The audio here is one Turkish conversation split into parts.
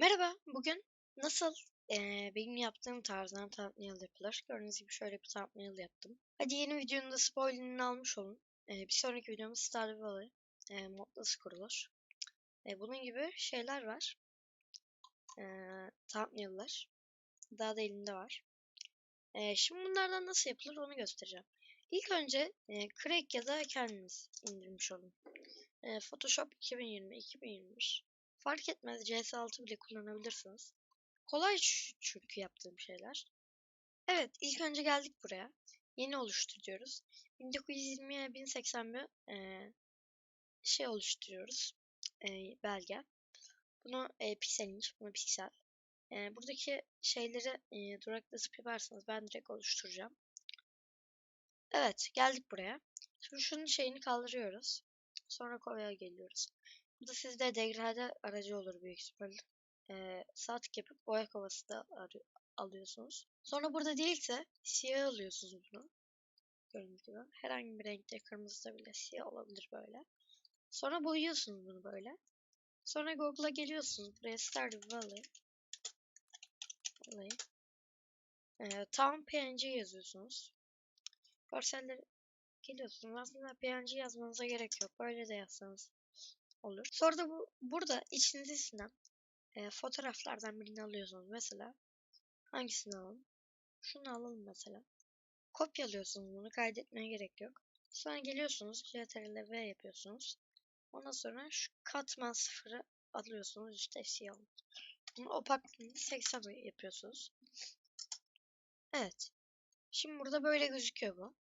Merhaba, bugün nasıl eee, benim yaptığım tarzdan thumbnail yapılır? Gördüğünüz gibi şöyle bir thumbnail yaptım. Hadi yeni videonun da spoilerını almış olun. Eee, bir sonraki videomuz Stardew Valley eee mod nasıl kurulur? Eee, bunun gibi şeyler var. Eee thumbnail'lar. Daha da elimde var. Eee, şimdi bunlardan nasıl yapılır onu göstereceğim. İlk önce eee Crack ya da kendiniz indirmiş olun. Eee, Photoshop 2020-2021 Fark etmez CS6 bile kullanabilirsiniz. Kolay çünkü yaptığım şeyler. Evet ilk önce geldik buraya. Yeni oluştur diyoruz. 1920'ye 1080'e e, şey oluşturuyoruz. E, belge. Bunu e, piksel inç, bunu piksel. E, buradaki şeyleri e, duraklatıp yaparsanız ben direkt oluşturacağım. Evet geldik buraya. Şimdi şunun şeyini kaldırıyoruz. Sonra kovaya geliyoruz. Bu da sizde degrade aracı olur büyük ihtimalle. Ee, sağ tık yapıp boya kovası da alıyorsunuz. Sonra burada değilse siyah alıyorsunuz bunu. Gördüğünüz gibi. Herhangi bir renkte kırmızı da bile siyah olabilir böyle. Sonra boyuyorsunuz bunu böyle. Sonra Google'a geliyorsunuz. Buraya Stardew Valley. Valley. Ee, tam PNG yazıyorsunuz. Görselleri geliyorsunuz. Aslında PNG yazmanıza gerek yok. Böyle de yazsanız olur. Sonra da bu burada içinize sinen e, fotoğraflardan birini alıyorsunuz. Mesela hangisini alalım? Şunu alalım mesela. Kopyalıyorsunuz bunu. Kaydetmeye gerek yok. Sonra geliyorsunuz. CTRL V yapıyorsunuz. Ondan sonra şu katman sıfırı alıyorsunuz. İşte siyah. Bunun opaklığını 80 yapıyorsunuz. Evet. Şimdi burada böyle gözüküyor bu.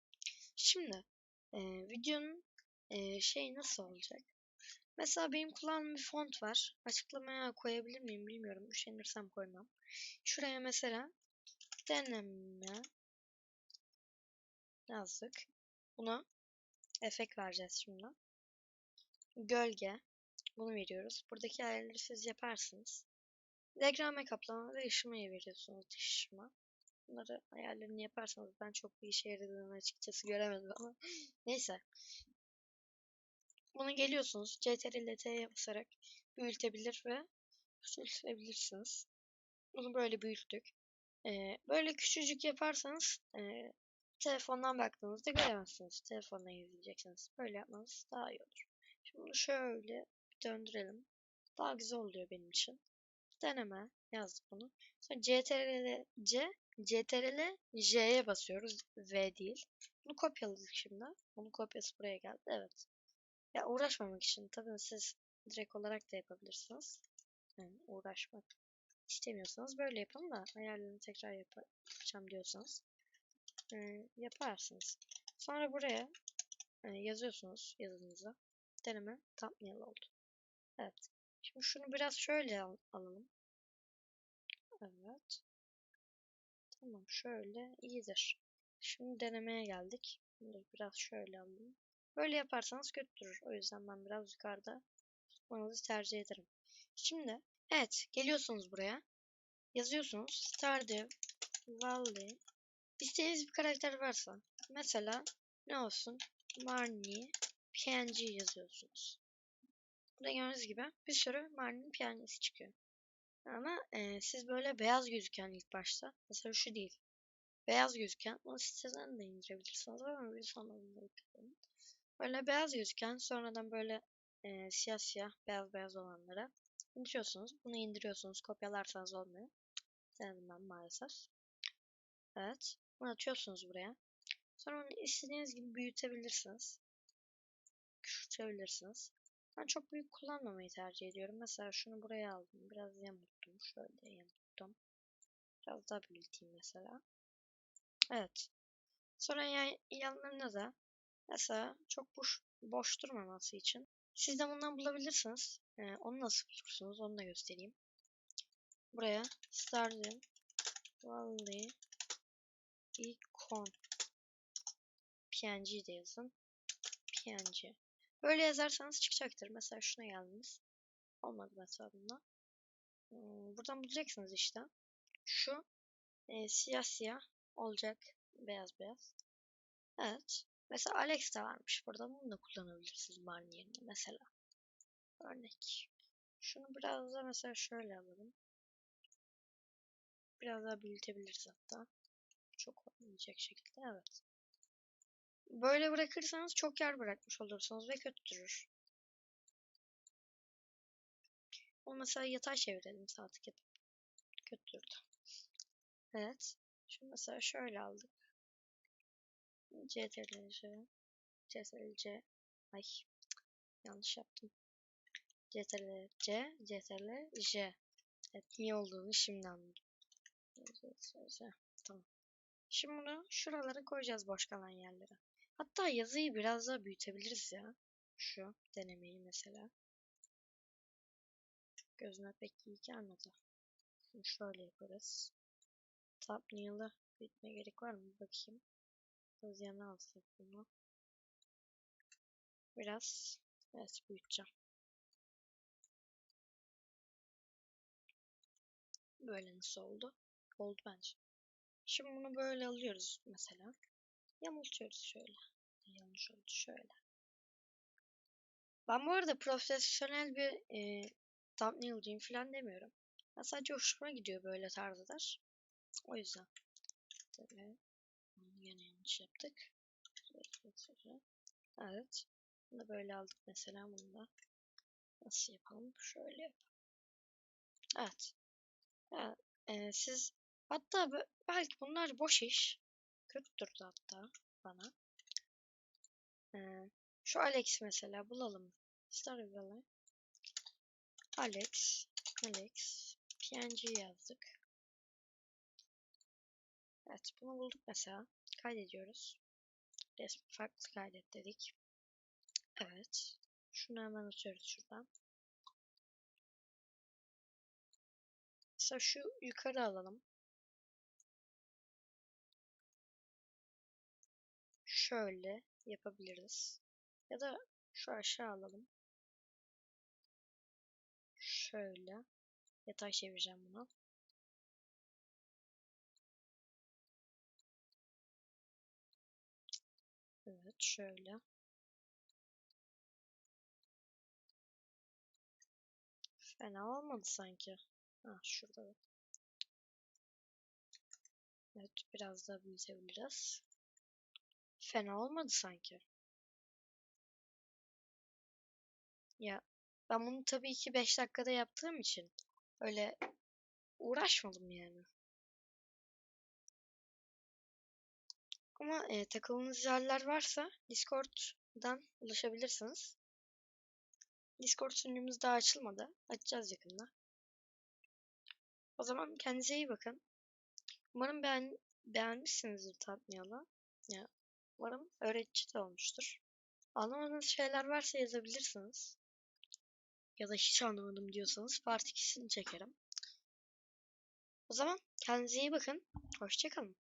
Şimdi e, videonun e, şey nasıl olacak? Mesela benim kullandığım bir font var. Açıklamaya koyabilir miyim bilmiyorum. Üşenirsem koymam. Şuraya mesela deneme yazdık. Buna efekt vereceğiz şimdi. Gölge. Bunu veriyoruz. Buradaki ayarları siz yaparsınız. Diagrame kaplama ve ışımayı veriyorsunuz ışıma. Bunları ayarlarını yaparsanız ben çok bir işe yaradığını açıkçası göremedim ama neyse. Bunu geliyorsunuz CTRL T'ye basarak büyütebilir ve küçültebilirsiniz. Bunu böyle büyüttük. Ee, böyle küçücük yaparsanız e, telefondan baktığınızda göremezsiniz. Telefonla izleyeceksiniz. Böyle yapmanız daha iyi olur. Şimdi bunu şöyle döndürelim. Daha güzel oluyor benim için. Deneme yazdık bunu. Sonra CTRL C, CTRL J'ye basıyoruz. V değil. Bunu kopyaladık şimdi. Bunun kopyası buraya geldi. Evet. Ya uğraşmamak için tabii siz direkt olarak da yapabilirsiniz. Yani uğraşmak istemiyorsanız böyle yapın da ayarlarını tekrar yap yapacağım diyorsanız e, yaparsınız. Sonra buraya e, yazıyorsunuz yazınızı. Deneme thumbnail oldu. Evet. Şimdi şunu biraz şöyle al alalım. Evet. Tamam şöyle iyidir. Şimdi denemeye geldik. Biraz şöyle alalım. Böyle yaparsanız kötü durur. O yüzden ben biraz yukarıda tutmanızı tercih ederim. Şimdi evet geliyorsunuz buraya. Yazıyorsunuz Stardew Valley. İstediğiniz bir karakter varsa mesela ne olsun? Marnie PNG yazıyorsunuz. Burada gördüğünüz gibi bir sürü Marnie'nin PNG'si çıkıyor. Ama e, siz böyle beyaz gözüken ilk başta mesela şu değil. Beyaz gözüken onu siteden de indirebilirsiniz ama bir sonunda bakalım. Böyle beyaz gözüken sonradan böyle e, siyah siyah beyaz beyaz olanları indiriyorsunuz. Bunu indiriyorsunuz. Kopyalarsanız olmuyor. Denedim ben maalesef. Evet. Bunu atıyorsunuz buraya. Sonra onu istediğiniz gibi büyütebilirsiniz. Küçültebilirsiniz. Ben çok büyük kullanmamayı tercih ediyorum. Mesela şunu buraya aldım. Biraz yamulttum. Şöyle yamulttum. Biraz daha büyüteyim mesela. Evet. Sonra yan, yanlarına da Mesela çok boş, boş durmaması için. Siz de bundan bulabilirsiniz. Ee, onu nasıl bulursunuz onu da göstereyim. Buraya Stardew Valley Icon PNG de yazın. PNG. Böyle yazarsanız çıkacaktır. Mesela şuna geldiniz. Olmadı mesela bunda. Hmm, buradan bulacaksınız işte. Şu e, siyah siyah olacak. Beyaz beyaz. Evet. Mesela Alex de varmış burada. Bunu da kullanabilirsiniz Barney yerine mesela. Örnek. Şunu biraz da mesela şöyle alalım. Biraz daha büyütebiliriz hatta. Çok olmayacak şekilde evet. Böyle bırakırsanız çok yer bırakmış olursunuz ve kötü durur. Ama mesela yatay çevirelim saat yapıp. Kötü durdu. Evet. Şimdi mesela şöyle aldık. CTRL-C CTRL-C Ay yanlış yaptım. CTRL-C CTRL-J Evet niye olduğunu şimdi anladım. Tamam. Şimdi bunu şuralara koyacağız boş kalan yerlere. Hatta yazıyı biraz daha büyütebiliriz ya. Şu denemeyi mesela. Gözüme pek iyi gelmedi. Şimdi şöyle yaparız. Thumbnail'ı büyütmeye gerek var mı? Bakayım. Biraz yana alsak bunu. Biraz evet büyüteceğim. Böyle nasıl oldu? Oldu bence. Şimdi bunu böyle alıyoruz mesela. Yamultuyoruz şöyle. Yanlış oldu şöyle. Ben bu arada profesyonel bir e, thumbnail'cıyım falan demiyorum. Ben sadece hoşuma gidiyor böyle tarzlar. O yüzden. Tabii. Yine yanlış yaptık. Evet. Bunu da böyle aldık mesela bunu da. Nasıl yapalım? Şöyle yapalım. Evet. Yani, e, siz hatta belki bunlar boş iş. Kötü durdu hatta bana. E, şu Alex mesela bulalım. Starville. Alex. Alex. PNG yazdık. Evet bunu bulduk mesela. Kaydediyoruz. Resmi farklı kaydet dedik. Evet. Şunu hemen atıyoruz şuradan. Mesela şu yukarı alalım. Şöyle yapabiliriz. Ya da şu aşağı alalım. Şöyle. Yatay çevireceğim bunu. Evet şöyle. Fena olmadı sanki. Ha şurada da. Evet biraz daha büyütebiliriz. Fena olmadı sanki. Ya ben bunu tabii ki 5 dakikada yaptığım için öyle uğraşmadım yani. Ama e, takıldığınız yerler varsa Discord'dan ulaşabilirsiniz. Discord sunucumuz daha açılmadı. Açacağız yakında. O zaman kendinize iyi bakın. Umarım beğen beğenmişsinizdir tatmayalı. Ya, umarım öğretici de olmuştur. Anlamadığınız şeyler varsa yazabilirsiniz. Ya da hiç anlamadım diyorsanız part 2'sini çekerim. O zaman kendinize iyi bakın. Hoşçakalın.